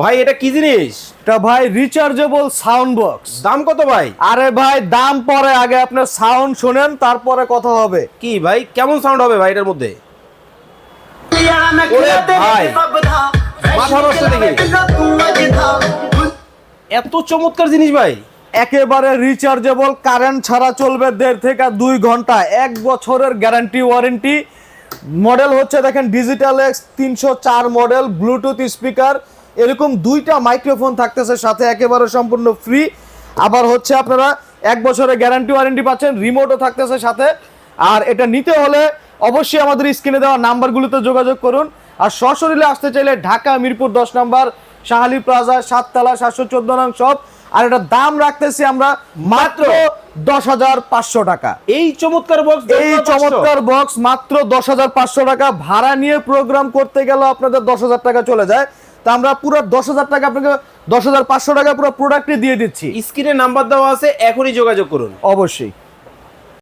ভাই এটা কি জিনিস? এটা ভাই রিচার্জেবল সাউন্ড বক্স দাম কত ভাই? আরে ভাই দাম পরে আগে আপনার সাউন্ড শুনেন তারপরে কথা হবে। কি ভাই? কেমন সাউন্ড হবে ভাই এটার মধ্যে? ভাই মাথা নষ্ট দেখি এত চমৎকার জিনিস ভাই। একেবারে রিচার্জেবল কারেন্ট ছাড়া চলবে দেড় থেকে দুই ঘণ্টা এক বছরের গ্যারান্টি ওয়ারেন্টি মডেল হচ্ছে দেখেন ডিজিটাল এক্স তিনশো চার মডেল ব্লুটুথ স্পিকার এরকম দুইটা মাইক্রোফোন থাকতেছে সাথে একেবারে সম্পূর্ণ ফ্রি আবার হচ্ছে আপনারা এক বছরের গ্যারান্টি ওয়ারেন্টি পাচ্ছেন রিমোটও থাকতেছে সাথে। আর এটা নিতে হলে অবশ্যই আমাদের স্ক্রিনে দেওয়া নাম্বারগুলোতে যোগাযোগ করুন। আর সশরীরে আসতে চাইলে ঢাকা মিরপুর দশ নম্বর শাহালি প্লাজা সাততলা সাতশো চোদ্দ নং সব আর এটার দাম রাখতেছি আমরা মাত্র দশ হাজার পাঁচশো টাকা। এই চমৎকার বক্স এই চমৎকার বক্স মাত্র দশ হাজার পাঁচশো টাকা। ভাড়া নিয়ে প্রোগ্রাম করতে গেলে আপনাদের দশ হাজার টাকা চলে যায়। তা আমরা পুরো দশ হাজার টাকা আপনাকে দশ হাজার পাঁচশো টাকা পুরো প্রোডাক্টে দিয়ে দিচ্ছি। স্ক্রিনে নাম্বার দেওয়া আছে এখনই যোগাযোগ করুন। অবশ্যই।